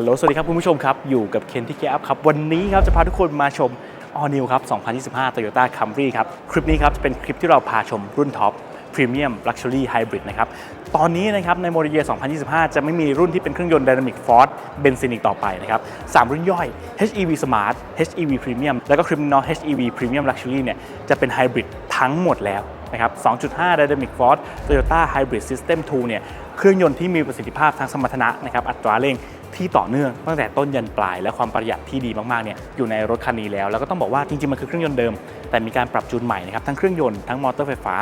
ฮัลโหล สวัสดีครับคุณผู้ชมครับ อยู่กับเคนที่เกียร์อัพครับ วันนี้ครับจะพาทุกคนมาชม All New ครับ 2025 Toyota Camry ครับ คลิปนี้ครับจะเป็นคลิปที่เราพาชมรุ่นท็อป Premium Luxury Hybrid นะครับ ตอนนี้นะครับในโมเดลเย2025 จะไม่มีรุ่นที่เป็นเครื่องยนต์ Dynamic Force เบนซินอีกต่อไปนะครับสามรุ่นย่อย HEV Smart HEV Premium แล้วก็ Criminal HEV Premium Luxury เนี่ยจะเป็น Hybrid ทั้งหมดแล้วนะครับ 2.5 Dynamic Force Toyota Hybrid System 2 เนี่ย เครื่องยนต์ที่มีประสิทธิภาพทางสมรรถนะนะครับ อัตราเร่ง ที่ต่อเนื่องตั้งแต่ต้นยันปลาย และความประหยัดที่ดีมากๆเนี่ยอยู่ในรถคันนี้แล้ว แล้วก็ต้องบอกว่าจริงๆมันคือเครื่องยนต์เดิม แต่มีการปรับจูนใหม่นะครับทั้งเครื่องยนต์ทั้งมอเตอร์ไฟฟ้า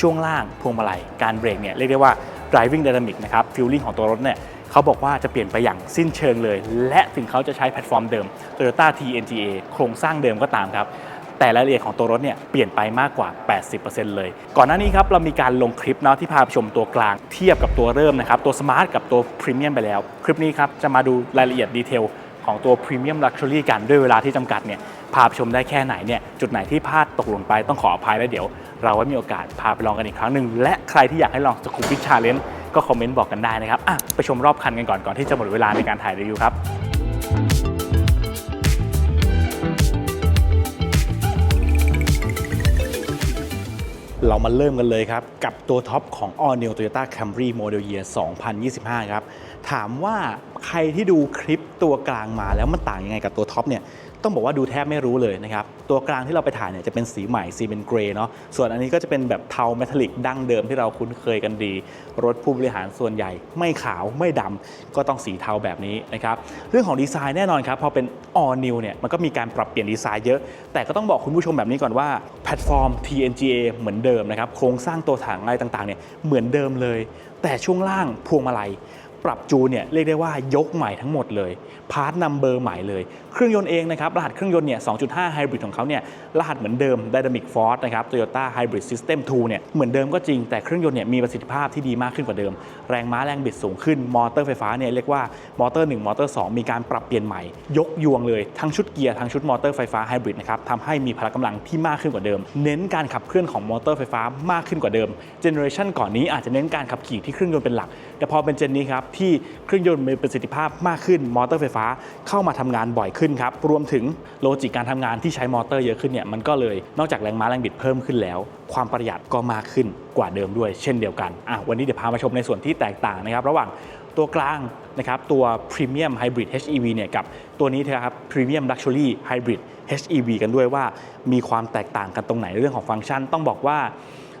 ช่วงล่างพวงมาลัยการเบรกเนี่ยเรียกได้ว่า driving dynamic นะครับ feeling ของตัวรถเนี่ยเขาบอกว่าจะเปลี่ยนไปอย่างสิ้นเชิงเลย และถึงเขาจะใช้แพลตฟอร์มเดิม Toyota TNGA โครงสร้างเดิมก็ตามครับ แต่รายละเอียดของตัวรถเนี่ยเปลี่ยนไปมากกว่า 80%เลย ก่อนหน้านี้ครับเรามีการลงคลิปเนาะที่พาชมตัวกลางเทียบกับตัวเริ่มนะครับตัว Smart กับตัว Premium ไปแล้ว คลิปนี้ครับจะมาดูรายละเอียดดีเทลของตัว Premium Luxury กันด้วยเวลาที่จำกัดเนี่ยพาชมได้แค่ไหนเนี่ยจุดไหนที่พลาดตกหล่นไปต้องขออภัยแล้วเดี๋ยว เราไว้มีโอกาสพาไปลองกันอีกครั้งหนึ่งและใครที่อยากให้ลองสกูป i ชาเลนก็คอมเมนต์บอกกันได้นะครับอะไปชมรอบคันกันก่อนก่อนที่จะหมดเวลาในการถ่ายรีวิวครับ เรามาเริ่มกันเลยครับ กับตัวท็อปของ All New Toyota Camry Model Year 2025 ครับ ถามว่าใครที่ดูคลิปตัวกลางมาแล้วมันต่างยังไงกับตัวท็อปเนี่ย ต้องบอกว่าดูแทบไม่รู้เลยนะครับ ตัวกลางที่เราไปถ่ายเนี่ยจะเป็นสีใหม่สีเป็นเกรย์เนาะส่วนอันนี้ก็จะเป็นแบบเทาเมทัลลิกดั้งเดิมที่เราคุ้นเคยกันดี รถผู้บริหารส่วนใหญ่ ไม่ขาวไม่ดำก็ต้องสีเทาแบบนี้นะครับ เรื่องของดีไซน์แน่นอนครับ พอเป็น all new เนี่ยมันก็มีการปรับเปลี่ยนดีไซน์เยอะ แต่ก็ต้องบอกคุณผู้ชมแบบนี้ก่อนว่าแพลตฟอร์ม TNGA เหมือนเดิมนะครับโครงสร้างตัวถังอะไรต่างๆเนี่ยเหมือนเดิมเลย แต่ช่วงล่างพวงมาลัย ปรับจูนเนี่ยเรียกได้ว่ายกใหม่ทั้งหมดเลย พาร์ทนัมเบอร์ใหม่เลย เครื่องยนต์เองนะครับ รหัสเครื่องยนต์เนี่ย 2.5 Hybrid ของเขาเนี่ย รหัสเหมือนเดิม Dynamic Force นะครับ Toyota Hybrid System 2 เนี่ย เหมือนเดิมก็จริง แต่เครื่องยนต์เนี่ยมีประสิทธิภาพที่ดีมากขึ้นกว่าเดิม แรงม้าแรงบิดสูงขึ้น มอเตอร์ไฟฟ้าเนี่ยเรียกว่ามอเตอร์ 1 มอเตอร์ 2 มีการปรับเปลี่ยนใหม่ ยกยวงเลยทั้งชุดเกียร์ทั้งชุดมอเตอร์ไฟฟ้าไฮบริดนะครับทำให้มีพละกำลังที่มากขึ้นกว่าเดิม เน้นการขับเคลื่อนของมอเตอร์ไฟฟ้ามากขึ้นกว่าเดิมเจเนอเรชันก่อนนี้อาจจะเน้นการขับขี่ที่เครื่องยนต์เป็นหลัก แต่พอเป็นเจนนี้ครับที่เครื่องยนต์มีประสิทธิภาพมากขึ้น มอเตอร์ไฟฟ้าเข้ามาทำงานบ่อยขึ้นครับ รวมถึงโลจิกการทำงานที่ใช้มอเตอร์เยอะขึ้นเนี่ยมันก็เลยนอกจากแรงม้าแรงบิดเพิ่มขึ้นแล้ว ความประหยัดก็มากขึ้นกว่าเดิมด้วยเช่นเดียวกันอะวันนี้เดี๋ยวพามาชมในส่วนที่แตกต่างนะครับ ระหว่างตัวกลางนะครับตัว Premium Hybrid HEV เนี่ยกับตัวนี้นะครับ Premium Luxury Hybrid HEV กันด้วยว่ามีความแตกต่างกันตรงไหนเรื่องของฟังก์ชัน ต้องบอกว่า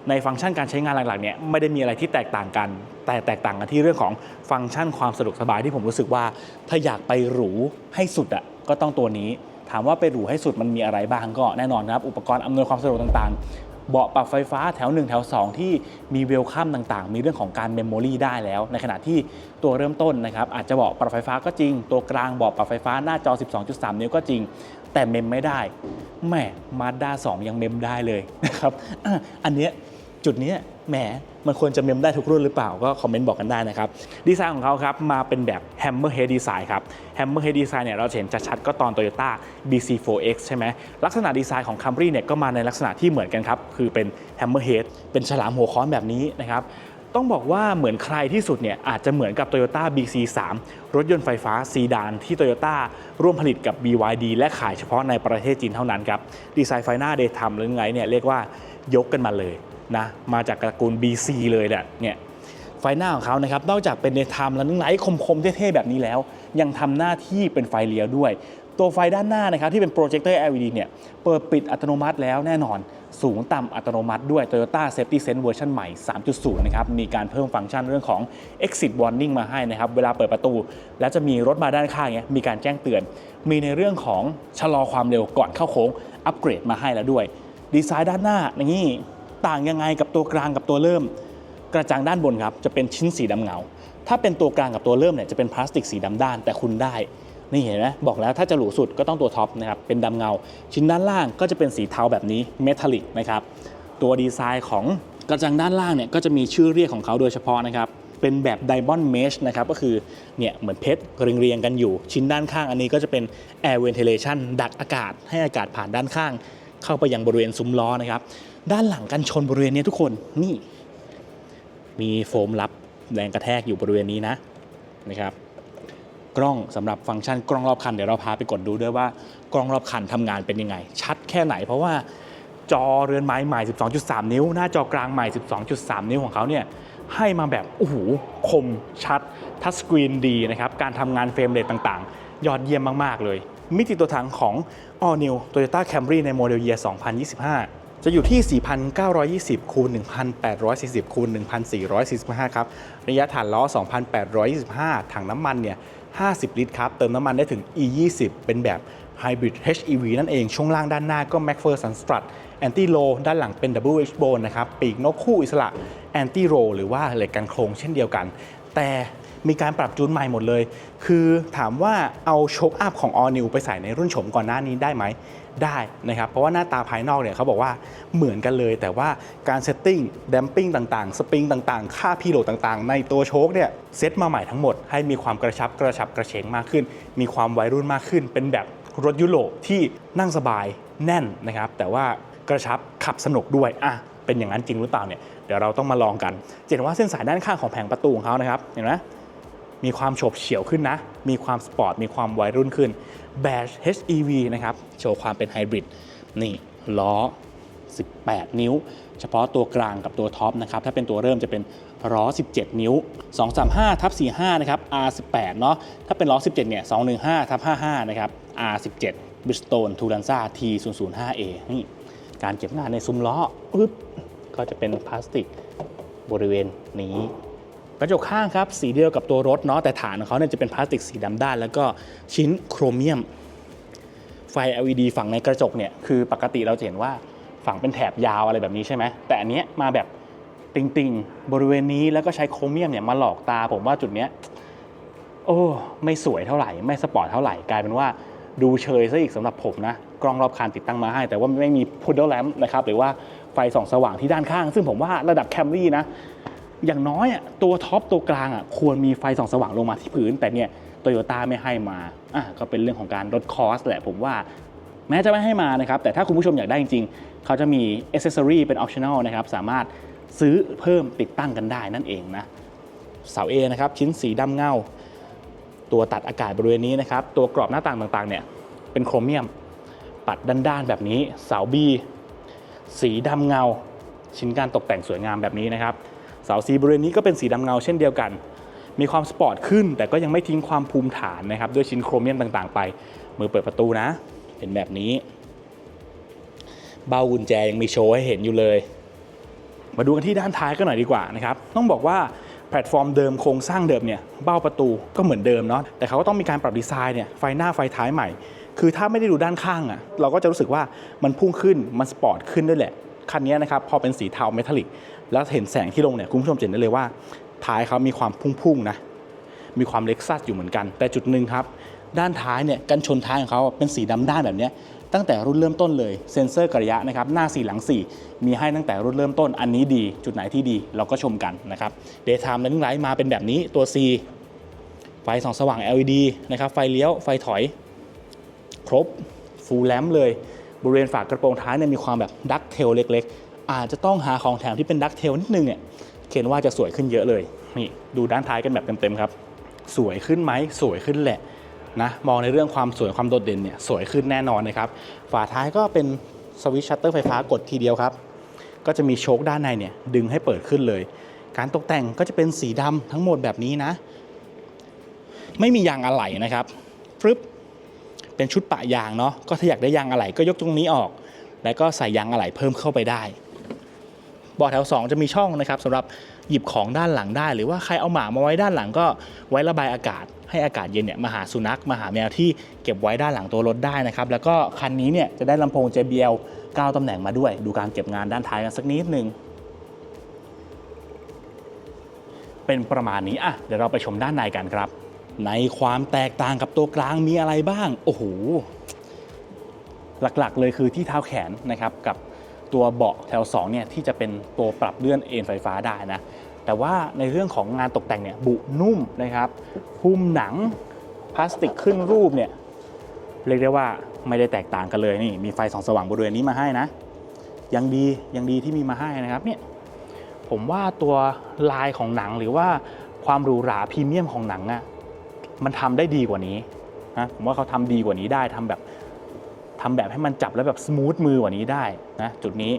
ในฟังก์ชันการใช้งานหลักๆเนี่ยไม่ได้มีอะไรที่แตกต่างกัน แต่แตกต่างกันที่เรื่องของฟังก์ชันความสะดวกสบายที่ผมรู้สึกว่า ถ้าอยากไปหรูให้สุดอะก็ต้องตัวนี้ ถามว่าไปหรูให้สุดมันมีอะไรบ้างก็แน่นอนครับอุปกรณ์อำนวยความสะดวกต่างๆเบาะปรับไฟฟ้าแถว 1 แถว 2 ที่มีเวลคัมต่างๆ มีเรื่องของการเมมโมรีได้แล้ว ในขณะที่ตัวเริ่มต้นนะครับ อาจจะเบาะปรับไฟฟ้าก็จริง ตัวกลางเบาะปรับไฟฟ้าหน้าจอ 12.3 นิ้วก็จริง แต่เมมไม่ได้แหมมาด้า2ยังเมมได้เลยนะครับอันเนี้ย จุดนี้แหมมันควรจะเมมได้ทุกรุ่นหรือเปล่าก็คอมเมนต์บอกกันได้นะครับ ดีไซน์ของเขาครับ มาเป็นแบบ Hammerhead Design ครับ Hammerhead Design เนี่ยเราเห็นชัดๆก็ตอน Toyota BC4X ใช่ไหมลักษณะดีไซน์ของ Camry เนี่ยก็มาในลักษณะที่เหมือนกันครับ คือเป็น Hammerhead เป็นฉลามหัวค้อนแบบนี้นะครับต้องบอกว่าเหมือนใครที่สุดเนี่ยอาจจะเหมือนกับ Toyota BC3 รถยนต์ไฟฟ้าซีดานที่ Toyota ร่วมผลิตกับ BYD และขายเฉพาะในประเทศจีนเท่านั้นครับดีไซน์ไฟหน้าเดย์ทำหรือไงเนี่ยเรียกว่ายกกันมาเลย นะมาจากตระกูล BC เลยแหละเนี่ยไฟหน้าของเขานะครับนอกจากเป็นในไทม์แล้วนึงไหลคมๆเท่ๆแบบนี้แล้ว ยังทำหน้าที่เป็นไฟเลี้ยวด้วย ตัวไฟด้านหน้านะครับที่เป็นโปรเจคเตอร์ LED เนี่ยเปิดปิดอัตโนมัติแล้วแน่นอนสูงต่ำอัตโนมัติด้วย Toyota Safety Sense เวอร์ชันใหม่ 3.0 นะครับ มีการเพิ่มฟังก์ชันเรื่องของ Exit Warning มาให้นะครับ เวลาเปิดประตู แล้วจะมีรถมาด้านข้างเนี้ยมีการแจ้งเตือน มีในเรื่องของชะลอความเร็วก่อนเข้าโค้ง อัปเกรดมาให้แล้วด้วย ดีไซน์ด้านหน้าอย่างนี้ ต่างยังไงกับตัวกลางกับตัวเริ่ม กระจังด้านบนครับจะเป็นชิ้นสีดำเงา ถ้าเป็นตัวกลางกับตัวเริ่มเนี่ยจะเป็นพลาสติกสีดำด้านแต่คุณได้นี่เห็นไหมบอกแล้วถ้าจะหรูสุดก็ต้องตัวท็อปนะครับเป็นดำเงา ชิ้นด้านล่างก็จะเป็นสีเทาแบบนี้เมทัลลิกนะครับตัวดีไซน์ของกระจังด้านล่างเนี่ยก็จะมีชื่อเรียกของเขาโดยเฉพาะนะครับเป็นแบบไดมอนด์เมชนะครับก็คือเนี่ยเหมือนเพชรเรียงๆกันอยู่ ชิ้นด้านข้างอันนี้ก็จะเป็น air ventilation ดักอากาศให้อากาศผ่านด้านข้าง เข้าไปยังบริเวณซุ้มล้อนะครับ ด้านหลังกันชนบริเวณนี้ทุกคนนี่ มีโฟมรับแรงกระแทกอยู่บริเวณนี้นะนะครับ กล้องสำหรับฟังก์ชันกล้องรอบคันเดี๋ยวเราพาไปกดดูด้วยว่ากล้องรอบคันทำงานเป็นยังไง ชัดแค่ไหน เพราะว่าจอเรือนไม้ใหม่ 12.3 นิ้ว หน้าจอกลางใหม่ 12.3 นิ้วของเขาเนี่ยให้มาแบบโอ้โหคมชัดทัชสกรีนดีนะครับการทำงานเฟรมเรทต่างๆ ยอดเยี่ยมมาก ๆ เลย มิติตัวถังของ All New Toyota Camry ในโมเดล Year 2025จะอยู่ที่ 4,920 คูณ 1,840 คูณ 1,445 ครับ ระยะฐานล้อ 2,825 ถังน้ำมันเนี่ย 50 ลิตรครับ เติมน้ำมันได้ถึง E20 เป็นแบบ Hybrid HEV นั่นเอง ช่วงล่างด้านหน้าก็ McPherson Strut Anti Roll ด้านหลังเป็น Double Wishbone นะครับ ปีกนกคู่อิสระ Anti Roll หรือว่าเหล็กกันโครงเช่นเดียวกัน แต่ มีการปรับจูนใหม่หมดเลย คือถามว่าเอาโชคอัพของ All New ไปใส่ในรุ่นโฉมก่อนหน้านี้ได้ไหมได้นะครับ เพราะว่าหน้าตาภายนอกเนี่ยเขาบอกว่าเหมือนกันเลย แต่ว่าการเซตติ้งดมปิ้งต่างๆ สปริงต่างๆ ค่าพีโลดต่างๆ ในตัวโชคเนี่ยเซตมาใหม่ทั้งหมดให้มีความกระชับกระชับกระเฉงมากขึ้น มีความวัยรุ่นมากขึ้น เป็นแบบรถยุโรปที่นั่งสบายแน่นนะครับ แต่ว่ากระชับขับสนุกด้วยอะเป็นอย่างนั้นจริงหรือเปล่าเนี่ยเดี๋ยวเราต้องมาลองกันเห็นว่าเส้นสายด้านข้างของแผงประตูของเขานะครับเห็นไหม มีความโฉบเฉี่ยวขึ้นนะ มีความสปอร์ต มีความวัยรุ่นขึ้น Bash HEV นะครับ โชว์ความเป็นไฮบริด นี่ล้อ 18 นิ้ว เฉพาะตัวกลางกับตัวท็อปนะครับ ถ้าเป็นตัวเริ่มจะเป็นล้อ 17 นิ้ว 235ทับ45 นะครับ R18 เนาะ ถ้าเป็นล้อ 17 เนี่ย 215ทับ55 นะครับ R17 Bridgestone Turanza T005A นี่ การเก็บงานในซุ้มล้อปึ๊บ ก็จะเป็นพลาสติกบริเวณนี้ กระจกข้างครับสีเดียวกับตัวรถเนาะแต่ฐานของเขาเนี่ยจะเป็นพลาสติกสีดำด้าน แล้วก็ชิ้นโครเมียม ไฟ LED ฝั่งในกระจกเนี่ยคือปกติเราจะเห็นว่าฝั่งเป็นแถบยาวอะไรแบบนี้ใช่ไหมแต่อันเนี้ยมาแบบติงๆ บริเวณนี้แล้วก็ใช้โครเมียมเนี่ยมาหลอกตาผมว่าจุดเนี้ยโอ้ไม่สวยเท่าไหร่ ไม่สปอร์ตเท่าไหร่กลายเป็นว่าดูเชยซะอีกสำหรับผมนะ กล้องรอบคันติดตั้งมาให้ แต่ว่าไม่มีพุดเดิลแลมนะครับหรือว่าไฟส่องสว่างที่ด้านข้าง ซึ่งผมว่าระดับแคมรี่นะ อย่างน้อยอะตัวท็อปตัวกลางอะควรมีไฟส่องสว่างลงมาที่พื้น แต่เนี่ยโตโยต้าไม่ให้มาอะก็เป็นเรื่องของการลดคอสแหละผมว่าแม้จะไม่ให้มานะครับ แต่ถ้าคุณผู้ชมอยากได้จริง ๆ เขาจะมีอ c เซ s ซอรีเป็นออ t ชั่น l นะครับ สามารถซื้อเพิ่มติดตั้งกันได้นั่นเองนะ เสา A นะครับ ชิ้นสีดำเงา ตัวตัดอากาศบริเวณนี้นะครับ ตัวกรอบหน้าต่างต่างๆ เนี่ย เป็นโครเมียม ปัดด้านๆ แบบนี้ เสา B สีดำเงา ชิ้นการตกแต่งสวยงามแบบนี้นะครับ เสาสีบริเวณนี้ก็เป็นสีดำเงาเช่นเดียวกัน มีความสปอร์ตขึ้น แต่ก็ยังไม่ทิ้งความภูมิฐานนะครับด้วยชิ้นโครเมียมต่างๆ ไป มือเปิดประตูนะ เป็นแบบนี้ เบ้ากุญแจยังมีโชว์ให้เห็นอยู่เลย มาดูกันที่ด้านท้ายกันหน่อยดีกว่านะครับต้องบอกว่าแพลตฟอร์มเดิมโครงสร้างเดิมเนี่ยเบ้าประตูก็เหมือนเดิมเนาะแต่เขาก็ต้องมีการปรับดีไซน์เนี่ยไฟหน้าไฟท้ายใหม่ คือถ้าไม่ได้ดูด้านข้างอะ่ะเราก็จะรู้สึกว่ามันพุ่งขึ้นมันสปอร์ตขึ้นด้วยแหละคันนี้นะครับพอเป็นสีเทาเมทัลลิก แล้วเห็นแสงที่ลงเนี่ยคุณผู้ชมจะเห็นได้เลยว่า ท้ายเขามีความพุ่งๆนะมีความเล็กซัสอยู่เหมือนกัน แต่จุดหนึ่งครับ ด้านท้ายเนี่ยกันชนท้ายของเขาเป็นสีดำด้านแบบนี้ตั้งแต่รุ่นเริ่มต้นเลยเซ็นเซอร์กระยะนะครับหน้า 4 หลัง 4 มีให้ตั้งแต่รุ่นเริ่มต้นอันนี้ดี จุดไหนที่ดีเราก็ชมกันนะครับ Daytime Running Light มาเป็นแบบนี้ตัว C ไฟส่องสว่าง LED นะครับไฟเลี้ยวไฟถอย ครบฟูลแลมเลย บริเวณฝากระโปรงท้ายเนี่ยมีความแบบดักเทลเล็ก ๆ อาจจะต้องหาของแถมที่เป็นดักเทลนิดนึงเนี่ยเคนว่าจะสวยขึ้นเยอะเลยนี่ดูด้านท้ายกันแบบเต็มๆครับ สวยขึ้นไหมสวยขึ้นแหละนะมองในเรื่องความสวยความโดดเด่นเนี่ยสวยขึ้นแน่นอนนะครับฝาท้ายก็เป็นสวิตช์ชัตเตอร์ไฟฟ้ากดทีเดียวครับ ก็จะมีโชคด้านในเนี่ยดึงให้เปิดขึ้นเลย การตกแต่งก็จะเป็นสีดำทั้งหมดแบบนี้นะ ไม่มียางอะไหล่นะครับฟึบเป็นชุดปะยางเนาะก็ถ้าอยากได้ยางอะไหล่ก็ยกตรงนี้ออก แล้วก็ใส่ยางอะไหล่เพิ่มเข้าไปได้ บาะแถว 2 จะมีช่องนะครับสำหรับหยิบของด้านหลังได้ หรือว่าใครเอาหมามาไว้ด้านหลังก็ไว้ระบายอากาศ ให้อากาศเย็นเนี่ยมาหาสุนัขมาหาแมวที่เก็บไว้ด้านหลังตัวรถได้นะครับแล้วก็คันนี้เนี่ยจะได้ลำโพง JBL 9ตำแหน่งมาด้วย ดูการเก็บงานด้านท้ายกันสักนิดหนึ่งเป็นประมาณนี้อะเดี๋ยวเราไปชมด้านในกันครับ ในความแตกต่างกับตัวกลางมีอะไรบ้าง โอ้โหหลักๆเลยคือที่เท้าแขนนะครับกับ ตัวเบาะแถว2เนี่ยที่จะเป็นตัวปรับเลื่อนเอนไฟฟ้าได้นะแต่ว่าในเรื่องของงานตกแต่งเนี่ยบุนุ่มนะครับหุ้มหนังพลาสติกขึ้นรูปเนี่ยเรียกได้ว่าไม่ได้แตกต่างกันเลยนี่มีไฟส่องสว่างบริเวณนี้มาให้นะ ยังดียังดีที่มีมาให้นะครับเนี่ยผมว่าตัวลายของหนังหรือว่าความหรูหราพรีเมียมของหนังอะมันทำได้ดีกว่านี้นะผมว่าเขาทำดีกว่านี้ได้ทำแบบ ทำแบบให้มันจับแล้วแบบสมูทมือกว่านี้ได้นะจุดนี้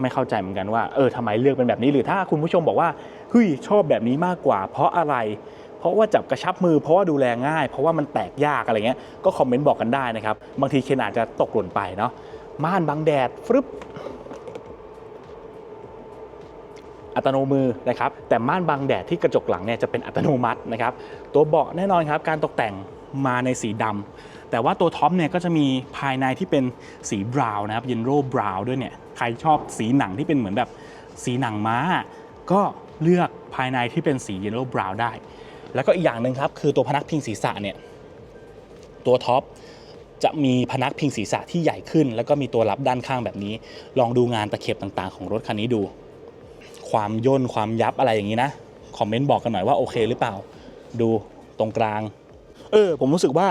ไม่เข้าใจเหมือนกันว่าเออทำไมเลือกเป็นแบบนี้หรือถ้าคุณผู้ชมบอกว่าเฮ้ยชอบแบบนี้มากกว่า เพราะอะไร เพราะว่าจับกระชับมือ เพราะว่าดูแลง่าย เพราะว่ามันแตกยากอะไรเงี้ยก็คอมเมนต์บอกกันได้นะครับ บางทีเคนอาจจะตกหล่นไปเนาะม่านบังแดดฟรึบอัตโนมือนะครับแต่ม่านบังแดดที่กระจกหลังเนี่ยจะเป็นอัตโนมัตินะครับตัวเบาะแน่นอนครับการตกแต่งมาในสีดำ แต่ว่าตัวท็อปเนี่ยก็จะมีภายในที่เป็นสีบราวน์นะครับเยนโรบราวน์ด้วยเนี่ยใครชอบสีหนังที่เป็นเหมือนแบบสีหนังม้า ก็เลือกภายในที่เป็นสีเยนโรบราวน์ได้ แล้วก็อีกอย่างหนึ่งครับ คือตัวพนักพิงศีรษะเนี่ยตัวท็อปจะมีพนักพิงศีรษะที่ใหญ่ขึ้น แล้วก็มีตัวรับด้านข้างแบบนี้ ลองดูงานตะเข็บต่างๆ ของรถคันนี้ดู ความย่นความยับอะไรอย่างนี้นะคอมเมนต์บอกกันหน่อยว่าโอเคหรือเปล่า ดูตรงกลาง เออผมรู้สึกว่า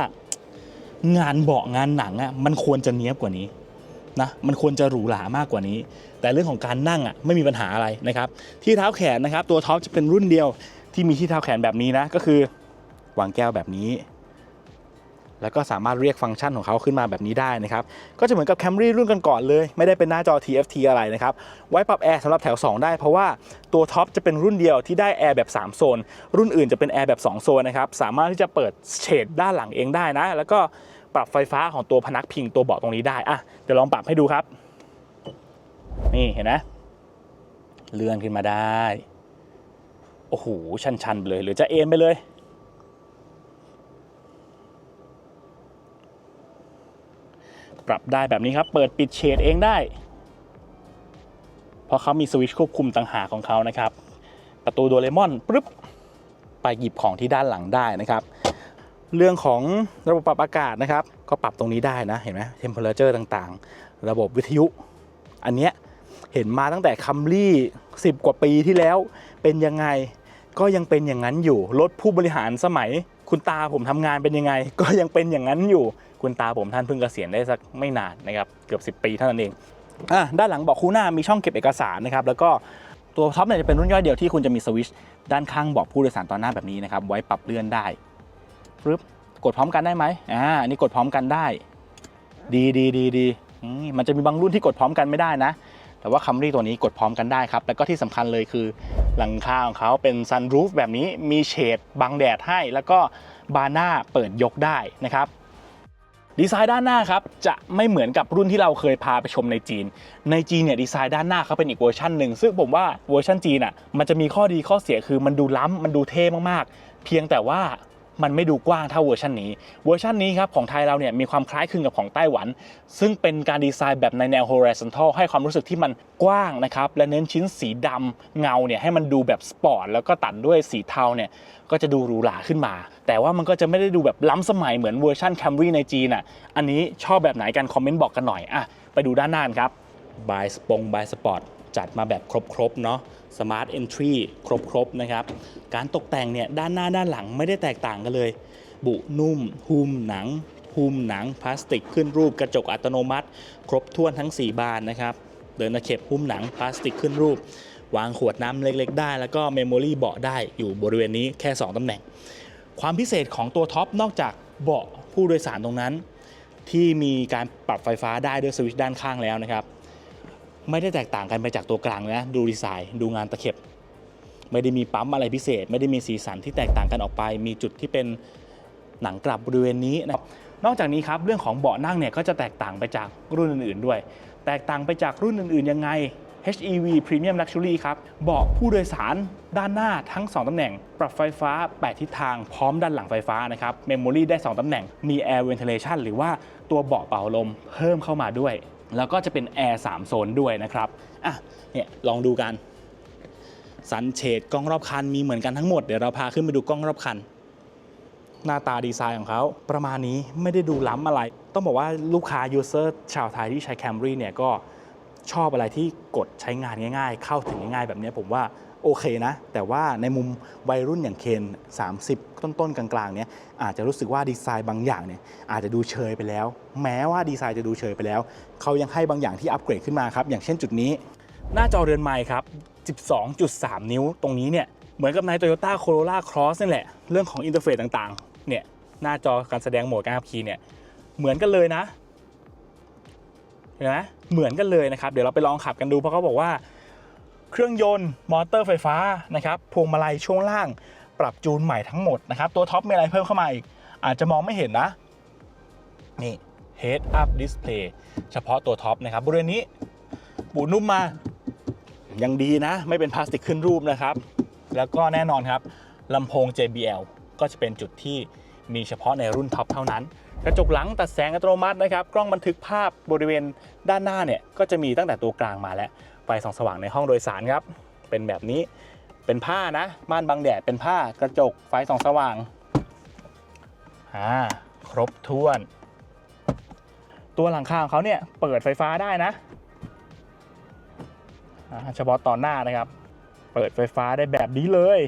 งานเบาะงานหนังอะมันควรจะเนี้ยบกว่านี้นะมันควรจะหรูหรามากกว่านี้ แต่เรื่องของการนั่งอะไม่มีปัญหาอะไรนะครับ ที่เท้าแขนนะครับ ตัวท็อปจะเป็นรุ่นเดียวที่มีที่เท้าแขนแบบนี้นะก็คือวางแก้วแบบนี้ แล้วก็สามารถเรียกฟังก์ชันของเขาขึ้นมาแบบนี้ได้นะครับ ก็จะเหมือนกับ Camry รุ่นกันก่อนเลย ไม่ได้เป็นหน้าจอ TFT อะไรนะครับ ไว้ปรับแอร์สำหรับแถว 2 ได้เพราะว่าตัวท็อปจะเป็นรุ่นเดียวที่ได้แอร์แบบ 3 โซน รุ่นอื่นจะเป็นแอร์แบบ 2 โซนนะครับ สามารถที่จะเปิดเฉดด้านหลังเองได้นะ แล้วก็ปรับไฟฟ้าของตัวพนักพิงตัวเบาะตรงนี้ได้อะเดี๋ยวลองปรับให้ดูครับ นี่เห็นไหมเลื่อนขึ้นมาได้ โอ้โหชันๆเลย หรือจะเอ็นไปเลย ปรับได้แบบนี้ครับ เปิดปิดเฉดเองได้ เพราะเขามีสวิตช์ควบคุมต่างหากของเขานะครับ ประตูโดเรมอนปึ๊บไปหยิบของที่ด้านหลังได้นะครับ เรื่องของระบบปรับอากาศนะครับ ก็ปรับตรงนี้ได้นะ เห็นไหมเทมเพลเจอร์ต่างๆ ระบบวิทยุ อันเนี้ยเห็นมาตั้งแต่คัมรี่10 กว่าปีที่แล้วเป็นยังไง ก็ยังเป็นอย่างนั้นอยู่ รถผู้บริหารสมัย คุณตาผมทำงานเป็นยังไง ก็ยังเป็นอย่างนั้นอยู่ คุณตาผมท่านเพิ่งเกษียณได้สักไม่นานนะครับเกือบ 10 ปีเท่านั้นเองอะด้านหลังเบาะคู่หน้ามีช่องเก็บเอกสารนะครับแล้วก็ตัวท็อปเนี่ยจะเป็นรุ่นย่อยเดียวที่คุณจะมีสวิชด้านข้างเบาะผู้โดยสารตอนหน้าแบบนี้นะครับไว้ปรับเลื่อนได้ปึ๊บกดพร้อมกันได้ไหมอ่าอันนี้กดพร้อมกันได้ ดีดีดีดีมันจะมีบางรุ่นที่กดพร้อมกันไม่ได้นะ แต่ว่าคัมรี่ตัวนี้กดพร้อมกันได้ครับแล้วก็ที่สำคัญเลยคือ หลังคาของเขาเป็นซันรูฟแบบนี้มีเฉดบังแดดให้ แล้วก็บานหน้าเปิดยกได้นะครับดีไซน์ด้านหน้าครับจะไม่เหมือนกับรุ่นที่เราเคยพาไปชมในจีน ในจีนเนี่ยดีไซน์ด้านหน้าเขาเป็นอีกเวอร์ชันหนึ่งซึ่งผมว่าเวอร์ชันจีนอะมันจะมีข้อดีข้อเสียคือมันดูล้ำมันดูเท่มากๆ เพียงแต่ว่า มันไม่ดูกว้างเท่าเวอร์ชันนี้ เวอร์ชันนี้ครับของไทยเราเนี่ยมีความคล้ายคลึงกับของไต้หวัน ซึ่งเป็นการดีไซน์แบบในแนว horizontal ให้ความรู้สึกที่มันกว้างนะครับและเน้นชิ้นสีดำเงาเนี่ยให้มันดูแบบสปอร์ตแล้วก็ตัดด้วยสีเทาเนี่ยก็จะดูหรูหราขึ้นมา แต่ว่ามันก็จะไม่ได้ดูแบบล้ำสมัยเหมือนเวอร์ชัน Camry ในจีนอะอันนี้ชอบแบบไหนกันคอมเมนต์บอกกันหน่อยอะไปดูด้านหน้านครับบายสปงบายสปอร์ตจัดมาแบบครบๆเนาะ Smart Entry ครบๆนะครับ การตกแต่งเนี่ยด้านหน้าด้านหลังไม่ได้แตกต่างกันเลย บุนุ่มหุ้มหนังหุ้มหนังพลาสติกขึ้นรูปกระจกอัตโนมัติ ครบถ้วนทั้ง 4 บานนะครับ เดินตะเข็บหุ้มหนังพลาสติกขึ้นรูป วางขวดน้ำเล็ก ๆ ได้ แล้วก็เมมโมรี่เบาะได้อยู่บริเวณนี้แค่ 2ตำแหน่ง ความพิเศษของตัวท็อปนอกจากเบาะผู้โดยสารตรงนั้น ที่มีการปรับไฟฟ้าได้ด้วยสวิตช์ด้านข้างแล้วนะครับ ไม่ได้แตกต่างกันไปจากตัวกลางนะดูดีไซน์ดูงานตะเข็บ ไม่ได้มีปั๊มอะไรพิเศษ ไม่ได้มีสีสันที่แตกต่างกันออกไป มีจุดที่เป็นหนังกลับบริเวณนี้นะครับนอกจากนี้ครับเรื่องของเบาะนั่งเนี่ยก็จะแตกต่างไปจากรุ่นอื่นๆด้วย แตกต่างไปจากรุ่นอื่นๆยังไง HEV Premium Luxury ครับเบาะผู้โดยสารด้านหน้าทั้ง 2 ตำแหน่ง ปรับไฟฟ้า 8 ทิศทางพร้อมด้านหลังไฟฟ้านะครับ Memory ได้ 2 ตำแหน่ง มี Air Ventilation หรือว่าตัวเบาะเป่าลมเพิ่มเข้ามาด้วย แล้วก็จะเป็นแอร์3โซนด้วยนะครับอะเนี่ยลองดูกันสันเฉดกล้องรอบคันมีเหมือนกันทั้งหมดเดี๋ยวเราพาขึ้นไปดูกล้องรอบคัน หน้าตาดีไซน์ของเขาประมาณนี้ไม่ได้ดูล้ำอะไร ต้องบอกว่าลูกค้ายูเซอร์ชาวไทยที่ใช้ Camry เนี่ยก็ชอบอะไรที่กดใช้งานง่าย ๆ เข้าถึงง่ายๆ แบบนี้ผมว่า โอเคนะ แต่ว่าในมุมวัยรุ่นอย่างเคน 30 ต้นๆ กลางๆ เนี่ยอาจจะรู้สึกว่าดีไซน์บางอย่างเนี่ยอาจจะดูเชยไปแล้ว แม้ว่าดีไซน์จะดูเชยไปแล้ว เขายังให้บางอย่างที่อัปเกรดขึ้นมาครับ อย่างเช่นจุดนี้ หน้าจอเรือนไม้ครับ 12.3 นิ้วตรงนี้เนี่ยเหมือนกับใน Toyota Corolla Cross นี่แหละ เรื่องของอินเทอร์เฟซต่างๆ เนี่ยหน้าจอการแสดงโหมดการขับขี่เนี่ยเหมือนกันเลยนะเห็นไหมเหมือนกันเลยนะครับ เดี๋ยวเราไปลองขับกันดูเพราะเขาบอกว่า เครื่องยนต์มอเตอร์ไฟฟ้านะครับพวงมาลัยช่วงล่างปรับจูนใหม่ทั้งหมดนะครับ ตัวท็อปมีอะไรเพิ่มเข้ามาอีก อาจจะมองไม่เห็นนะ นี่ Head Up Display เฉพาะตัวท็อปนะครับ บริเวณนี้ปูนุ่มมา ยังดีนะ ไม่เป็นพลาสติกขึ้นรูปนะครับ แล้วก็แน่นอนครับลำโพง JBL ก็จะเป็นจุดที่มีเฉพาะในรุ่นท็อปเท่านั้น กระจกหลังตัดแสงอัตโนมัตินะครับ กล้องบันทึกภาพบริเวณด้านหน้าเนี่ย ก็จะมีตั้งแต่ตัวกลางมาแล้ว ไฟส่องสว่างในห้องโดยสารครับ เป็นแบบนี้เป็นผ้านะม่านบังแดดเป็นผ้ากระจกไฟส่องสว่างอ่าครบถ้วน ตัวหลังคาของเขาเนี่ยเปิดไฟฟ้าได้นะอ่าเฉพาะตอนหน้านะครับ เปิดไฟฟ้าได้แบบนี้เลย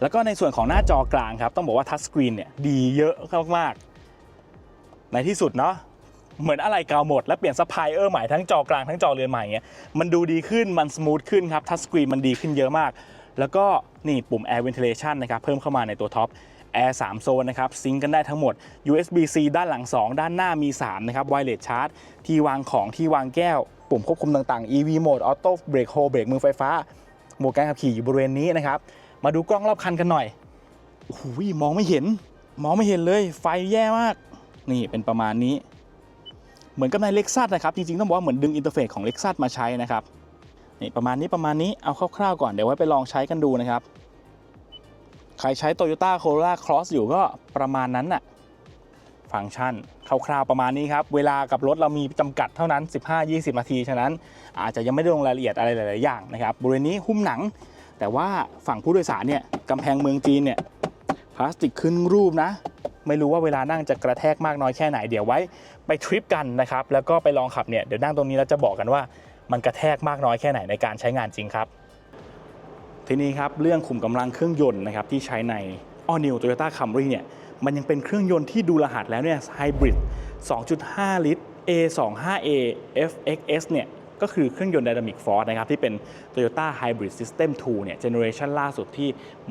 แล้วก็ในส่วนของหน้าจอกลางครับ ต้องบอกว่าทัชสกรีนเนี่ยดีเยอะมากๆในที่สุดเนาะ เหมือนอะไรเก่าหมด แล้วเปลี่ยนซัพพลายเออร์ใหม่ทั้งจอกลางทั้งจอเรือนใหม่เงี้ยมันดูดีขึ้นมันสมูทขึ้นครับทัชสกรีนมันดีขึ้นเยอะมาก แล้วก็นี่ปุ่ม Air Ventilation นะครับเพิ่มเข้ามาในตัวท็อป Air 3 โซนนะครับซิงกันได้ทั้งหมด USB-C ด้านหลัง 2 ด้านหน้ามี 3 นะครับ Wireless Charge ที่วางของที่วางแก้ว ปุ่มควบคุมต่างๆ EV Mode Auto Brake Hold เบรกมือไฟฟ้าโหมดการขับขี่อยู่บริเวณนี้นะครับ มาดูกล้องรอบคันกันหน่อยโอ้โหมองไม่เห็น มองไม่เห็นเลย ไฟแย่มาก นี่เป็นประมาณนี้ เหมือนกับในเล็กซัสนะครับ จริงๆ ต้องบอกว่าเหมือนดึงอินเทอร์เฟซของเล็กซัสมาใช้นะครับนี่ประมาณนี้ประมาณนี้เอาคร่าวๆก่อนเดี๋ยวไว้ไปลองใช้กันดูนะครับ ใครใช้ Toyota Corolla Cross อยู่ก็ประมาณนั้นน่ะฟังก์ชันคร่าวๆประมาณนี้ครับ เวลากับรถเรามีจำกัดเท่านั้น 15-20 นาที ฉะนั้น อาจจะยังไม่ได้ลงรายละเอียดอะไรหลายๆอย่างนะครับบริเวณนี้หุ้มหนัง แต่ว่าฝั่งผู้โดยสารเนี่ยกำแพงเมืองจีนเนี่ยพลาสติกขึ้นรูปนะ ไม่รู้ว่าเวลานั่งจะกระแทกมากน้อยแค่ไหนเดี๋ยวไว้ ไปทริปกันนะครับแล้วก็ไปลองขับเนี่ยเดี๋ยวนั่งตรงนี้แล้วจะบอกกันว่ามันกระแทกมากน้อยแค่ไหนในการใช้งานจริงครับ ทีนี้ครับเรื่องขุมกำลังเครื่องยนต์นะครับที่ใช้ใน All New Toyota Camry เนี่ยมันยังเป็นเครื่องยนต์ที่ดูรหัสแล้วเนี่ยไฮบริด 2.5 ลิตร A25A FXS เนี่ย ก็คือเครื่องยนต์ Dynamic Force นะครับที่เป็น Toyota Hybrid System 2เนี่ยเจเนอเรชันล่าสุดที่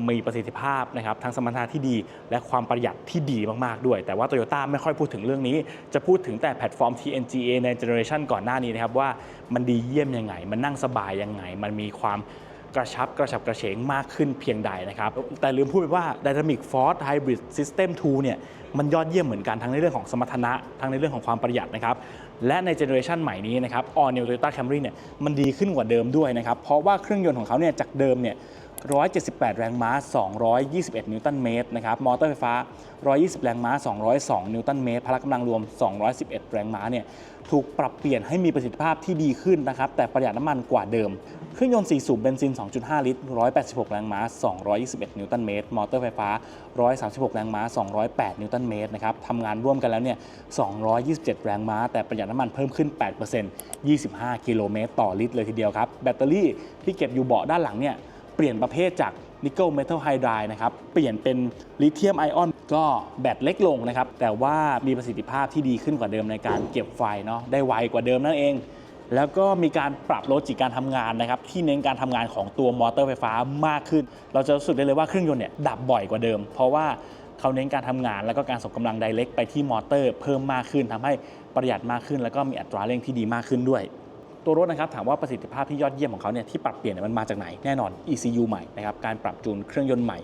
มีประสิทธิภาพนะครับทั้งสมรรถนะที่ดี และความประหยัดที่ดีมากๆด้วย แต่ว่า Toyota ไม่ค่อยพูดถึงเรื่องนี้ จะพูดถึงแต่แพลตฟอร์ม TNGA ในเจเนอเรชันก่อนหน้านี้นะครับว่ามันดีเยี่ยมยังไง มันนั่งสบายยังไง มันมีความกระชับกระฉับกระเฉงมากขึ้นเพียงใดนะครับ แต่ลืมพูดไปว่า Dynamic Force Hybrid System 2เนี่ยมันยอดเยี่ยมเหมือนกันทั้งในเรื่องของสมรรถนะ ทั้งในเรื่องของความประหยัดนะครับ และในเจเนอเรชันใหม่นี้นะครับ All New Toyota Camry เนี่ยมันดีขึ้นกว่าเดิมด้วยนะครับ เพราะว่าเครื่องยนต์ของเขาเนี่ยจากเดิมเนี่ย178 แรงม้า 221 นิวตันเมตรนะครับ มอเตอร์ไฟฟ้า 120 แรงม้า 202 นิวตันเมตร พละกำลังรวม 211 แรงม้าเนี่ย ถูกปรับเปลี่ยนให้มีประสิทธิภาพที่ดีขึ้นนะครับ แต่ประหยัดน้ำมันกว่าเดิม เครื่องยนต์ 4 สูบเบนซิน 2.5 ลิตร 186 แรงม้า 221 นิวตันเมตร มอเตอร์ไฟฟ้า 136 แรงม้า 208 นิวตันเมตรนะครับทำงานร่วมกันแล้วเนี่ย 227 แรงม้า แต่ประหยัดน้ำมันเพิ่มขึ้น 8% 25 กิโลเมตรต่อลิตรเลยทีเดียวครับ แบตเตอรี่ที่เก็บอยู่เบาะด้านหลังเนี่ย เปลี่ยนประเภทจากนิกเกิลเมทัลไฮไดรายนะครับ เปลี่ยนเป็นลิเธียมไอออนก็แบตเล็กลงนะครับ แต่ว่ามีประสิทธิภาพที่ดีขึ้นกว่าเดิมในการเก็บไฟเนาะ ได้ไวกว่าเดิมนั่นเอง แล้วก็มีการปรับโลจิกการทำงานนะครับที่เน้นการทำงานของตัวมอเตอร์ไฟฟ้ามากขึ้น เราจะรู้สึกได้เลยว่าเครื่องยนต์เนี่ยดับบ่อยกว่าเดิม เพราะว่าเขาเน้นการทำงานแล้วก็การส่งกำลังไดเรกไปที่มอเตอร์ เพิ่มมากขึ้นทำให้ประหยัดมากขึ้น แล้วก็มีอัตราเร่งที่ดีมากขึ้นด้วย ตัวรถนะครับถามว่าประสิทธิภาพที่ยอดเยี่ยมของเขาเนี่ยที่ปรับเปลี่ยนเนี่ยมันมาจากไหนแน่นอน ECU ใหม่นะครับการปรับจูนเครื่องยนต์ใหม่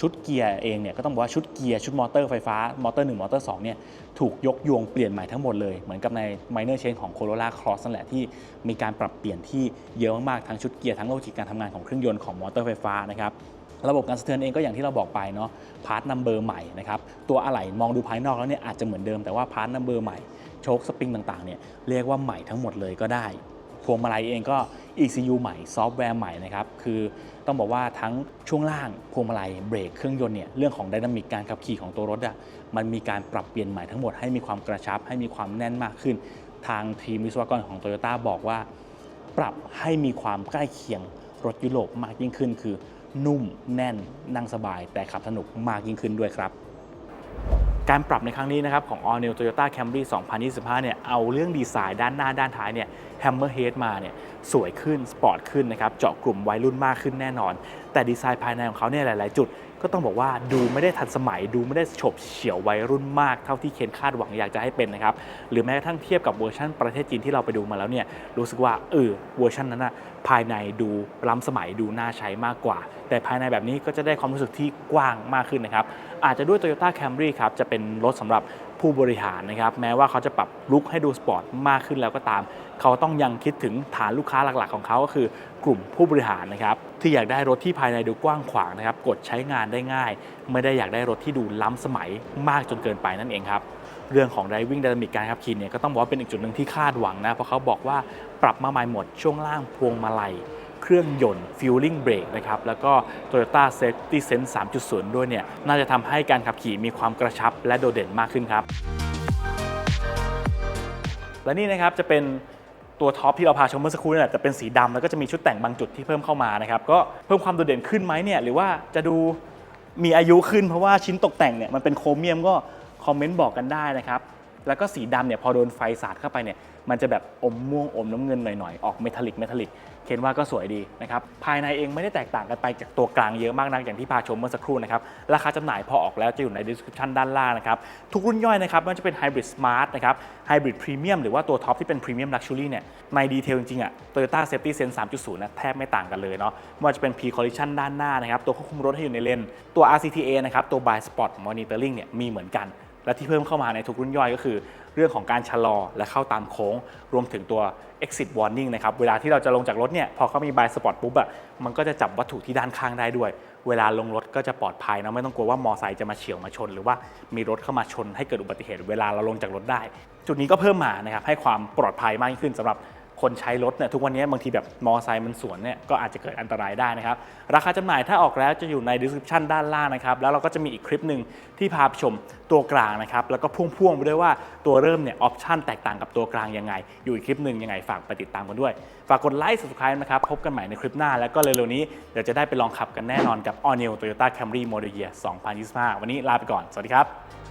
ชุดเกียร์เองเนี่ยก็ต้องบอกว่าชุดเกียร์ชุดมอเตอร์ไฟฟ้ามอเตอร์1มอเตอร์2เนี่ยถูกยกยวงเปลี่ยนใหม่ทั้งหมดเลย เหมือนกับใน minor change ของ Corolla Cross นั่นแหละที่มีการปรับเปลี่ยนที่เยอะมากๆทั้งชุดเกียร์ทั้งโลจิกการทำงานของเครื่องยนต์ของมอเตอร์ไฟฟ้านะครับระบบการสะเทือนเองก็อย่างที่เราบอกไปเนาะพาร์ทนัมเบอร์ใหม่นะครับตัวอะไหล่มองดูภายนอกแล้วเนี่ยอาจจะเหมือนเดิมแต่ว่าพาร์ทนัมเบอร์ใหม่โชคสปริงต่างๆเนี่ยเรียกว่าใหม่ทั้งหมดเลยก็ได้ วงมาลัยเองก็ ECU ใหม่ซอฟต์แวร์ใหม่นะครับ คือต้องบอกว่าทั้งช่วงล่างพวงมาลัยเบรกเครื่องยนต์เนี่ยเรื่องของไดนามิกการขับขี่ของตัวรถอะมันมีการปรับเปลี่ยนใหม่ทั้งหมดให้มีความกระชับ ให้มีความแน่นมากขึ้น ทางทีมวิศวกรของ Toyota บอกว่า ปรับให้มีความใกล้เคียงรถยุโรปมากยิ่งขึ้น คือนุ่มแน่นนั่งสบาย แต่ขับสนุกมากยิ่งขึ้นด้วยครับ การปรับในครั้งนี้นะครับของ All New Toyota Camry 2025 เนี่ยเอาเรื่องดีไซน์ด้านหน้าด้านท้ายเนี่ย Hammerhead มาเนี่ยสวยขึ้น สปอร์ตขึ้นนะครับ เจาะกลุ่มวัยรุ่นมากขึ้นแน่นอน แต่ดีไซน์ภายในของเขาเนี่ยหลาย ๆ จุด ก็ต้องบอกว่าดูไม่ได้ทันสมัย ดูไม่ได้ฉบเฉี่ยววัยรุ่นมากเท่าที่เคนคาดหวังอยากจะให้เป็นนะครับ หรือแม้กระทั่งเทียบกับเวอร์ชันประเทศจีนที่เราไปดูมาแล้วเนี่ยรู้สึกว่าเออเวอร์ชันนั้นอะภายในดูล้ำสมัยดูน่าใช้มากกว่า แต่ภายในแบบนี้ก็จะได้ความรู้สึกที่กว้างมากขึ้นนะครับ อาจจะด้วย Toyota Camry ครับจะเป็นรถสำหรับผู้บริหารนะครับ แม้ว่าเขาจะปรับลุคให้ดูสปอร์ตมากขึ้นแล้วก็ตาม เขาต้องยังคิดถึงฐานลูกค้าหลักๆ ของเขาก็คือกลุ่มผู้บริหารนะครับ ที่อยากได้รถที่ภายในดูกว้างขวางนะครับ กดใช้งานได้ง่าย ไม่ได้อยากได้รถที่ดูล้ำสมัยมากจนเกินไปนั่นเองครับเรื่องของ driving dynamic การขับขี่เนี่ยก็ต้องบอกว่าเป็นอีกจุดหนึ่งที่คาดหวังนะเพราะเขาบอกว่าปรับมาใหม่หมดช่วงล่างพวงมาลัย เครื่องยนต์ fueling brake นะครับแล้วก็ Toyota Safety Sense 3.0 ด้วยเนี่ยน่าจะทำให้การขับขี่มีความกระชับและโดดเด่นมากขึ้นครับ และนี่นะครับจะเป็นตัวท็อปที่เราพาชมเมื่อสักครู่นี่แหละจะเป็นสีดำแล้วก็จะมีชุดแต่งบางจุดที่เพิ่มเข้ามานะครับก็เพิ่มความโดดเด่นขึ้นไหมเนี่ยหรือว่าจะดูมีอายุขึ้นเพราะว่าชิ้นตกแต่งเนี่ยมันเป็นโครเมียมก็คอมเมนต์บอกกันได้นะครับแล้วก็สีดำเนี่ยพอโดนไฟสาดเข้าไปเนี่ย มันจะแบบอมม่วงอมน้ำเงินหน่อยๆ ออกเมทัลลิกเมทัลลิกเคนว่าก็สวยดีนะครับ ภายในเองไม่ได้แตกต่างกันไปจากตัวกลางเยอะมากนักอย่างที่พาชมเมื่อสักครู่นะครับ ราคาจำหน่ายพอออกแล้วจะอยู่ใน description ด้านล่างนะครับ ทุกรุ่นย่อยนะครับม่ว่าจะเป็น Hybrid Smart นะครับ Hybrid Premium หรือว่าตัวท็อปที่เป็น Premium Luxury เนี่ย ในดีเทลจริงๆอะ Toyota Safety Sense 3.0 นะแทบไม่ต่างกันเลยเนาะไม่ว่าจะเป็น P Collision ด้านหน้านะครับ ตัวควบคุมรถให้อยู่ในเลน ตัว RCTA นะครับ ตัว Blind Spot Monitoring เนี่ยมีเหมือนกัน และที่เพิ่มเข้ามาในทุกรุ่นย่อยก็คือ เรื่องของการชะลอและเข้าตามโค้ง รวมถึงตัว exit warning นะครับ เวลาที่เราจะลงจากรถเนี่ย พอเขามี blind spot ปุ๊บอะมันก็จะจับวัตถุที่ด้านข้างได้ด้วย เวลาลงรถก็จะปลอดภัยนะไม่ต้องกลัวว่ามอไซค์จะมาเฉียวมาชน หรือว่ามีรถเข้ามาชนให้เกิดอุบัติเหตุ เวลาเราลงจากรถได้ จุดนี้ก็เพิ่มมานะครับให้ความปลอดภัยมากขึ้นสำหรับ คนใช้รถเนี่ยทุกวันนี้บางทีแบบมอไซค์มันสวนเนี่ยก็อาจจะเกิดอันตรายได้นะครับ ราคาจำหน่ายถ้าออกแล้วจะอยู่ใน description ด้านล่างนะครับ แล้วเราก็จะมีอีกคลิปหนึ่งที่พาชมตัวกลางนะครับ แล้วก็พ่วงๆไปด้วยว่าตัวเริ่มเนี่ยออปชันแตกต่างกับตัวกลางยังไง อยู่อีกคลิปหนึ่งยังไงฝากไปติดตามกันด้วย ฝากกดไลค์ subscribe นะครับ พบกันใหม่ในคลิปหน้า แล้วก็เร็วๆนี้เดี๋ยวจะได้ไปลองขับกันแน่นอนกับ All New Toyota Camry Model Year 2025 วันนี้ลาไปก่อน สวัสดีครับ